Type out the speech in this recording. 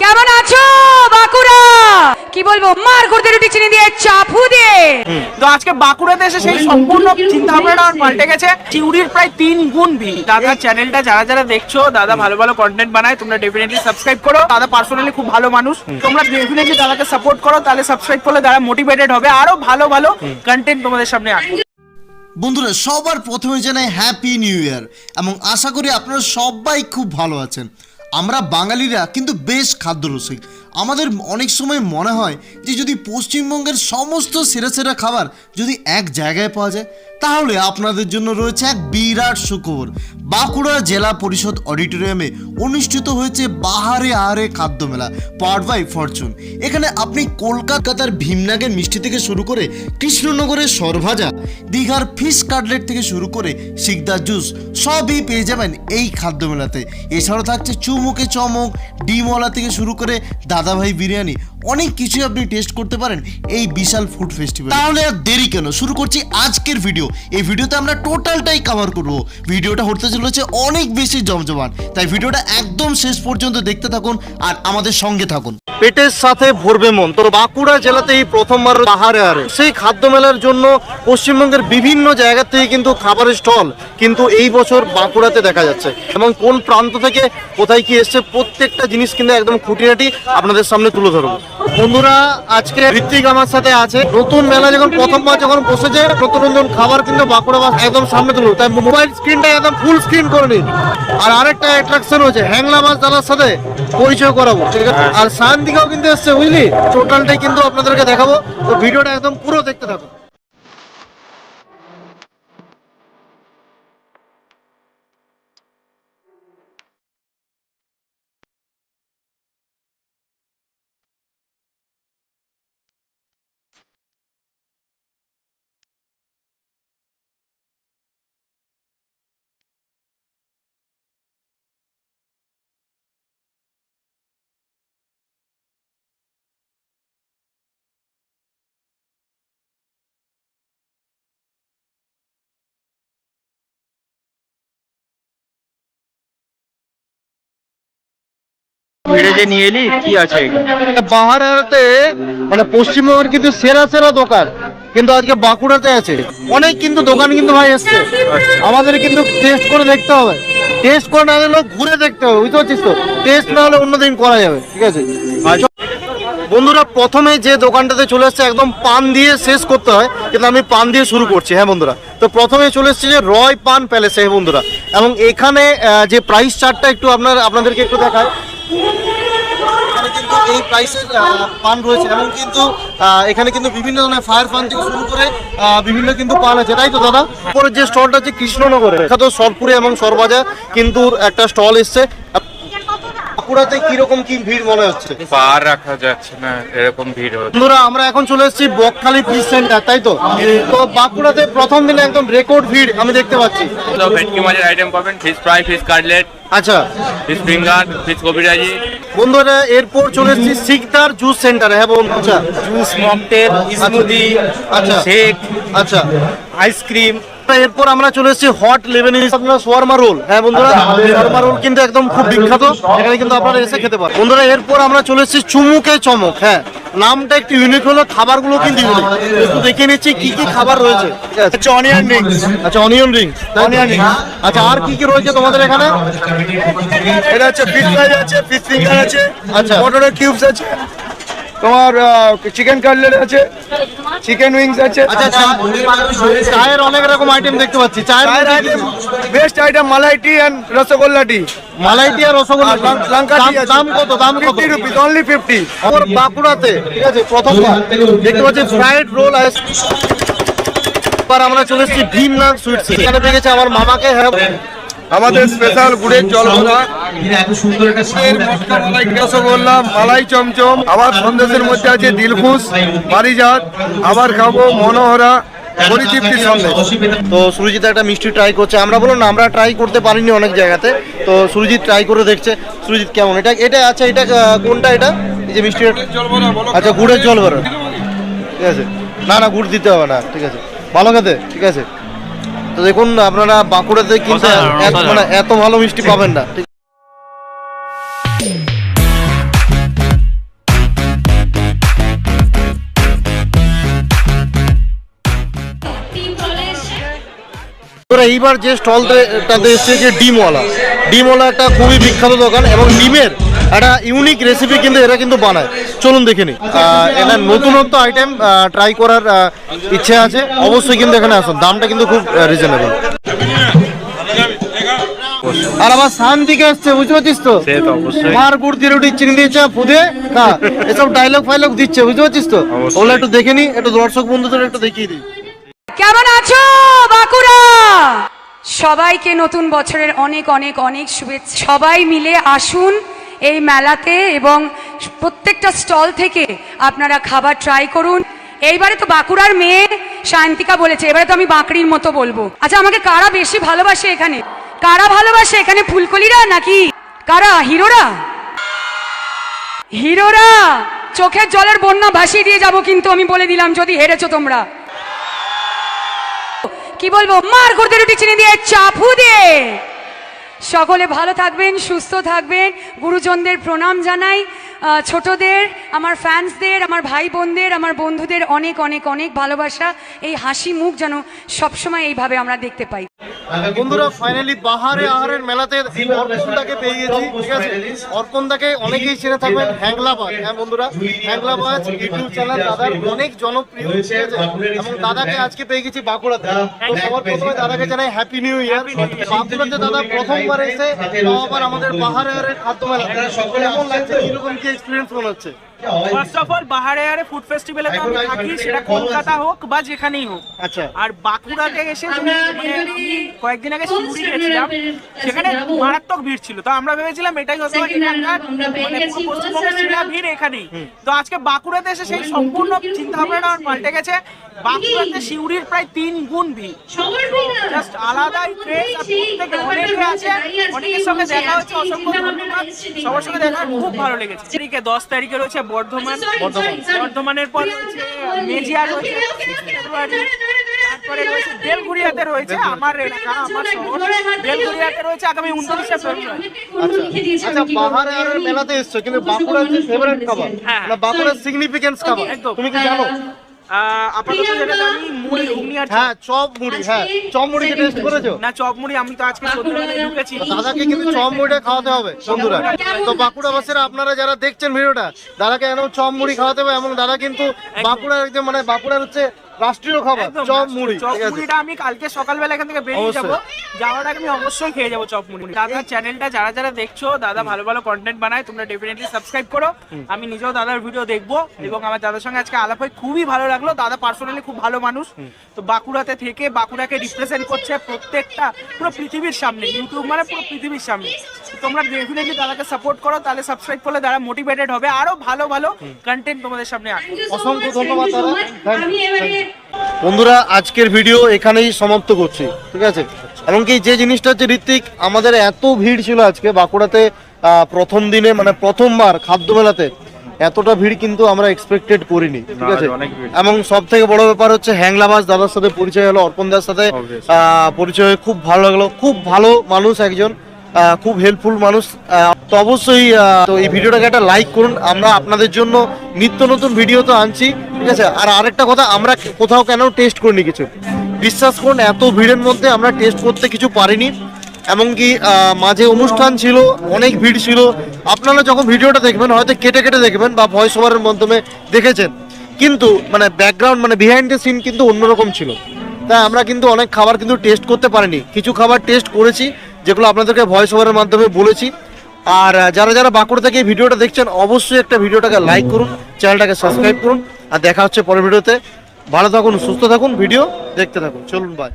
কেমন আছো বাঁকুড়া? কি বলব মার করতে রুটি চিনি দিয়ে চাপু দিয়ে। তো আজকে বাঁকুড়াতে এসে সেই সম্পূর্ণ চিন্তা ভাবনাটা পাল্টে গেছে। চিউড়ির প্রায় তিন গুণ ভিড় দাদার চ্যানেলটা যারা যারা দেখছ দাদা ভালো ভালো কন্টেন্ট বানায় তোমরা ডেফিনেটলি সাবস্ক্রাইব করো। দাদা পার্সোনালি খুব ভালো মানুষ। তোমরা ডেফিনেটলি দাদাকে সাপোর্ট করো তাহলে সাবস্ক্রাইব করলে দাদা মোটিভেটেড হবে। আরও ভালো ভালো কন্টেন্ট তোমাদের সামনে আসবে। বন্ধুরা সবার প্রথমে জানাই হ্যাপি নিউ ইয়ার এবং আশা করি আপনারা সবাই খুব ভালো আছেন। আমরা বাঙালিরা কিন্তু বেশ খাদ্যরসিক। আমাদের অনেক সময় মনে হয় যে যদি পশ্চিমবঙ্গের সমস্ত সেরা সেরা খাবার যদি এক জায়গায় পাওয়া যায় তাহলে আপনাদের জন্য রয়েছে এক বিরাট সুখবর বাঁকুড়া জেলা পরিষদ অডিটোরিয়ামে অনুষ্ঠিত হয়েছে বাহারে আহারে খাদ্য মেলা পাওয়ার বাই ফরচুন এখানে আপনি কলকাতার ভীমনাগের মিষ্টি থেকে শুরু করে কৃষ্ণনগরের সরভাজা, দীঘার ফিশ কাটলেট থেকে শুরু করে শিকদার জুস সবই পেয়ে যাবেন এই খাদ্য মেলাতে। এছাড়াও থাকছে চুমুকে চমক ডিমওয়ালা থেকে শুরু করে দাদাভাই বিরিয়ানি অনেক কিছুই আপনি টেস্ট করতে পারেন এই বিশাল ফুড ফেস্টিভ্যাল তাহলে আর দেরি কেন? শুরু করছি আজকের ভিডিও এই ভিডিওতে আমরা টোটালটাই কভার করব। ভিডিওটা হতে চলেছে অনেক বেশি জমজমান তাই ভিডিওটা একদম শেষ পর্যন্ত দেখতে থাকুন আর আমাদের সঙ্গে থাকুন। পেটের সাথে ভরবে মন। তোর বাঁকুড়া জেলাতে এই প্রথমবার পাহাড়ে আরে। সেই খাদ্য মেলার জন্য পশ্চিমবঙ্গের বিভিন্ন জায়গা থেকে কিন্তু খাবারের স্টল কিন্তু এই বছর বাঁকুড়াতে দেখা যাচ্ছে। এবং কোন প্রান্ত থেকে কোথায় কি এসছে প্রত্যেকটা জিনিস কিন্তু একদম খুঁটিনাটি আপনাদের সামনে তুলে ধরবো। বন্ধুরা আজকে ঋত্বিক আমার সাথে আছে। নতুন মেলা যখন প্রথমবার যখন বসেছে নতুন নতুন খাবার কিন্তু বাঁকুড়া বাস একদম সামনে তুলবো তাই মোবাইল স্ক্রিনটা একদম ফুল স্ক্রিন করে নিন। আর আরেকটা অ্যাট্রাকশন হচ্ছে হ্যাংলা মাছ দাদার সাথে পরিচয় করাবো। ঠিক আছে? আর সায়ন দিকেও কিন্তু এসছে বুঝলি? টোটালটাই কিন্তু আপনাদেরকে দেখাবো। তো ভিডিওটা একদম পুরো দেখতে থাকো ভিড়ে যে নিয়ে এলি? কি আছে বাহারাতে মানে পশ্চিমবঙ্গের কিন্তু সেরা সেরা দোকান কিন্তু আজকে বাঁকুড়াতে আছে। অনেক কিন্তু দোকান কিন্তু ভাই এসছে। আমাদের কিন্তু টেস্ট করে দেখতে হবে। টেস্ট করে না হলে ঘুরে দেখতে হবে বুঝতে পারছিস তো? টেস্ট না হলে অন্যদিন করা যাবে ঠিক আছে? বন্ধুরা প্রথমে যে দোকানটাতে চলে এসছে একদম পান দিয়ে শেষ করতে হয় কিন্তু আমি পান দিয়ে শুরু করছি হ্যাঁ বন্ধুরা? তো প্রথমে চলে এসছে যে রয় পান প্যালেসে হ্যাঁ বন্ধুরা? এবং এখানে যে প্রাইস চার্টটা একটু আপনার আপনাদেরকে একটু দেখায় এখানে কিন্তু এই প্রাইসের পান রয়েছে এবং কিন্তু এখানে কিন্তু বিভিন্ন ধরনের ফায়ার পান থেকে শুরু করে বিভিন্ন কিন্তু পান আছে। তাই তো দাদা? পরে যে স্টলটা আছে কৃষ্ণনগরে বিখ্যাত সরপুরে এবং সরবাজার কিন্তু একটা স্টল এসছে। বাঁকুড়াতে কীরকম কি ভিড় মনে হচ্ছে? পার রাখা যাচ্ছে না এরকম ভিড় হচ্ছে। বন্ধুরা আমরা এখন চলে এসেছি বকখালি ফিশ সেন্টার তাই তো? তো বাঁকুড়াতে প্রথম দিনে একদম রেকর্ড ভিড় আমি দেখতে পাচ্ছি। ভেটকি মাছের আইটেম পাবেন ফিশ ফ্রাই ফিশ কাটলেট আচ্ছা। ফিশ ফিঙ্গার ফিশ কবিরাজি বন্ধুরা এরপর চলে এসেছি সিকদার জুস সেন্টার হ্যাঁ বন্ধু? আচ্ছা। জুস মকটেল স্মুদি আচ্ছা। শেক আচ্ছা। আইসক্রিম এরপর আমরা চলে এসেছি হট লেভেনিজ আপনার সোয়ারমা রোল। হ্যাঁ বন্ধুরা সোয়ারমা রোল কিন্তু একদম খুব বিখ্যাত। এখানে কিন্তু আপনারা এসে খেতে পারেন বন্ধুরা এরপর আমরা চলে এসেছি চুমুকে চমক। হ্যাঁ নামটা একটু ইউনিক হলো খাবারগুলো কিন্তু ইউনিক একটু দেখে নিচ্ছি কি কি খাবার রয়েছে। হচ্ছে অনিয়ন রিংস আচ্ছা অনিয়ন রিং অনিয়ন রিং আচ্ছা আর কি কি রয়েছে তোমাদের এখানে? এটা হচ্ছে ফিশ ফ্রাই আছে ফিশ ফিঙ্গার আছে আচ্ছা। পটেটো কিউবস আছে। তোমার চিকেন কাটলেট আছে চিকেন উইংস আছে। আচ্ছা চায়ের অনেক রকম আইটেম দেখতে পাচ্ছি। চায়ের item best item malai tea and rasgulla tea malai tea আর রসগোল্লা লঙ্কা- লঙ্কা টি দাম- কত দাম কত? 50 রুপিস অনলি 50 আমার বাঁকুড়াতে ঠিক আছে প্রথমবার। দেখতে পাচ্ছি ফ্রাইড রোল এবার আমরা চলে এসেছি ভীমনাথ সুইটস এখানে গেছে আমার মামাকে হ্যাঁ আমাদের স্পেশাল গুড়ের মালাই রসগোল্লা মালাই চমচম। আবার সন্দেশের মধ্যে আছে দিলখুশ পারিজাত আবার খাব মনোহরা তো সুরজিৎ একটা মিষ্টি ট্রাই করছে। আমরা বলুন না আমরা ট্রাই করতে পারিনি অনেক জায়গাতে। তো সুরজিৎ ট্রাই করে দেখছে। সুরজিৎ কেমন? এটা এটা আচ্ছা এটা কোনটা এটা? এই যে মিষ্টি আচ্ছা গুড়ের জল ভরা। ঠিক আছে। না না গুড় দিতে হবে না। ঠিক আছে। ভালো খেতে ঠিক আছে। তো দেখুন আপনারা বাঁকুড়াতে কিন্তু এত- মানে এত ভালো মিষ্টি পাবেন না। এইবার যে স্টলটাতে এসছে যে ডিমওয়ালা। ডিমওয়ালা একটা খুবই বিখ্যাত দোকান এবং ডিমের একটা ইউনিক রেসিপি কিন্তু এরা কিন্তু বানায়। চলুন দেখে নি। এটা নতুনত্ব আইটেম ট্রাই করার ইচ্ছে আছে। অবশ্যই কিন্তু এখানে আসুন। দামটা কিন্তু খুব রিজনেবল আর আবার শান দিকে আসছে বুঝতে পারছিস তো? সে তো মার গুড় দিয়ে রুটি চিনি দিয়েছে ফুদে খা। এসব ডায়লগ ফাইলগ দিচ্ছে বুঝতে পারছিস তো? ওগুলো একটু দেখে নি একটু দর্শক বন্ধুদের একটু দেখিয়ে দিই। কেমন আছো বাঁকুড়া? সবাইকে নতুন বছরের অনেক অনেক অনেক শুভেচ্ছা। সবাই মিলে আসুন এই মেলাতে এবং প্রত্যেকটা স্টল থেকে আপনারা খাবার ট্রাই করুন। এইবারে তো বাঁকুড়ার মেয়ে শান্তিকা বলেছে, এবারে তো আমি বাঁকড়ির মতো বলব। আচ্ছা আমাকে কারা বেশি ভালোবাসে এখানে? কারা ভালোবাসে এখানে ফুলকলিরা নাকি? কারা? হিরোরা? হিরোরা! চোখের জলের বন্যা ভাসিয়ে দিয়ে যাব কিন্তু আমি বলে দিলাম, যদি হেরেছো তোমরা। কি বলব? মার করতে রুটি চিনি দিয়ে চাপু দিয়ে সকলে ভালো থাকবেন, সুস্থ থাকবেন। গুরুজনদের প্রণাম জানাই। ছোটদের আমার ফ্যান্সদের আমার ভাই বোনদের আমার বন্ধুদের অনেক অনেক অনেক ভালোবাসা। এই হাসি মুখ যেন সবসময় এইভাবে আমরা দেখতে পাই। বন্ধুরা ফাইনালি বাহারে আহারের মেলাতে অর্পণদাকে পেয়ে গেছি ঠিক আছে? অর্পণদাকে অনেকেই চিনে থাকবেন হ্যাংলাবাজ। হ্যাঁ বন্ধুরা হ্যাংলাবাজ ইউটিউব চ্যানেল দাদার অনেক জনপ্রিয় ঠিক আছে? এবং দাদাকে আজকে পেয়ে গেছি বাঁকুড়াতে। তো সবার প্রথমে দাদাকে জানাই হ্যাপি নিউ ইয়ার বাঁকুড়াতে দাদা প্রথমবার এসে আবার আমাদের বাহারে আহারের খাদ্য মেলা কেমন লাগছে? কীরকম কি এক্সপিরিয়েন্স মনে হচ্ছে? ফার্স্ট অফ অল বাহারে আরে ফুড ফেস্টিভ্যালে তো আমি থাকি সেটা কলকাতা হোক বা যেখানেই হোক। আচ্ছা। আর বাঁকুড়াতে এসে মানে আমি কয়েকদিন আগে শিলিগুড়ি গেছিলাম সেখানে মারাত্মক ভিড় ছিল। তো আমরা ভেবেছিলাম এটাই হতে পারে মানে পুরো পশ্চিমবঙ্গের ভিড় এখানেই। তো আজকে বাঁকুড়াতে এসে সেই সম্পূর্ণ চিন্তা ভাবনাটা আমার পাল্টে গেছে। বাঁকুড়াতে শিউরির প্রায় তিন গুণ ভিড়। জাস্ট আলাদাই ক্রেজ আর প্রত্যেকে আছে অনেকের সঙ্গে দেখা হচ্ছে অসংখ্য ধন্যবাদ। সবার সঙ্গে দেখা। খুব ভালো লেগেছে। তারিখে দশ তারিখে রয়েছে বর্ধমান বর্ধমানের পর রয়েছে মেজিয়া রয়েছে তারপরে রয়েছে বেলগুড়িয়াতে রয়েছে আমার এলাকা আমার শহর। বেলগুড়িয়াতে রয়েছে আগামী উনত্রিশে ফেব্রুয়ারি। আচ্ছা। বাহারে মেলাতে এসছো কিন্তু বাঁকুড়ার যে ফেভারিট খাবার হ্যাঁ। বাঁকুড়ার সিগনিফিকেন্স খাবার একদম। তুমি কি জানো? আপাতত যেটা জানি মুড়ি ঘুগনি আর হ্যাঁ চপ মুড়ি হ্যাঁ চপ মুড়ি টেস্ট করেছ? না চপ মুড়ি আমি তো আজকে ঢুকেছি। দাদাকে কিন্তু চপ মুড়িটা খাওয়াতে হবে বন্ধুরা। তো বাঁকুড়া বাসীরা আপনারা যারা দেখছেন ভিডিওটা দাদাকে চপ মুড়ি খাওয়াতে হবে এমন দাদা কিন্তু বাঁকুড়ার একদম মানে বাঁকুড়ার হচ্ছে রাষ্ট্রীয় খাবার চপ মুড়ি। চপ মুড়িটা আমি কালকে সকালবেলা এখান থেকে বেরিয়ে। যাব। যাওয়ার আগে আমি অবশ্যই খেয়ে যাব চপ মুড়ি। দাদার চ্যানেলটা যারা যারা দেখছ দাদা ভালো ভালো কন্টেন্ট বানায় তোমরা ডেফিনেটলি সাবস্ক্রাইব করো। আমি নিজেও দাদার ভিডিও দেখব এবং আমার দাদার সঙ্গে আজকে আলাপ হয়ে খুবই ভালো লাগল। দাদা পার্সোনালি খুব ভালো মানুষ। তো বাঁকুড়াতে থেকে বাঁকুড়াকে রিপ্রেজেন্ট করছে প্রত্যেকটা পুরো পৃথিবীর সামনে। ইউটিউব মানে পুরো পৃথিবীর সামনে। তোমরা ডেফিনেটলি দাদাকে সাপোর্ট করো তাহলে সাবস্ক্রাইব করলে দাদা মোটিভেটেড হবে। আরও ভালো ভালো কন্টেন্ট তোমাদের সামনে আসবে। অসংখ্য ধন্যবাদ দাদা। বন্ধুরা আজকের ভিডিও এখানেই সমাপ্ত করছি ঠিক আছে? এমনকি যে জিনিসটা হচ্ছে ঋত্বিক আমাদের এত ভিড় ছিল আজকে বাঁকুড়াতে প্রথম দিনে মানে প্রথমবার খাদ্য মেলাতে এতটা ভিড় কিন্তু আমরা এক্সপেক্টেড করিনি ঠিক আছে? এবং সব থেকে বড় ব্যাপার হচ্ছে হ্যাংলাবাস দাদার সাথে পরিচয় হলো অর্পণ দাদার সাথে পরিচয় হয়ে খুব ভালো লাগল খুব ভালো মানুষ একজন খুব হেল্পফুল মানুষ তো অবশ্যই তো এই ভিডিওটাকে একটা লাইক করুন। আমরা আপনাদের জন্য নিত্য নতুন ভিডিও তো আনছি, ঠিক আছে? আর আরেকটা কথা, আমরা কোথাও কেন টেস্ট করিনি কিছু? বিশ্বাস করুন, এত ভিড়ের মধ্যে আমরা টেস্ট করতে কিছু পারিনি। এমনকি মাঝে অনুষ্ঠান ছিল, অনেক ভিড় ছিল। আপনারা যখন ভিডিওটা দেখবেন, হয়তো কেটে কেটে দেখবেন বা ভয়েস ওভারের মাধ্যমে দেখেছেন। কিন্তু মানে ব্যাকগ্রাউন্ড মানে বিহাইন্ড দ্য সিন কিন্তু অন্যরকম ছিল। তাই আমরা কিন্তু অনেক খাবার কিন্তু টেস্ট করতে পারিনি। কিছু খাবার টেস্ট করেছি, যেগুলো আপনাদেরকে ভয়েস ওভারের মাধ্যমে বলেছি। আর যারা যারা বাঁকুড়া থেকে ভিডিওটা দেখছেন, অবশ্যই একটা ভিডিওটাকে লাইক করুন, চ্যানেলটাকে সাবস্ক্রাইব করুন, আর দেখা হচ্ছে পরের ভিডিওতে। ভালো থাকুন, সুস্থ থাকুন, ভিডিও দেখতে থাকুন। চলুন বাই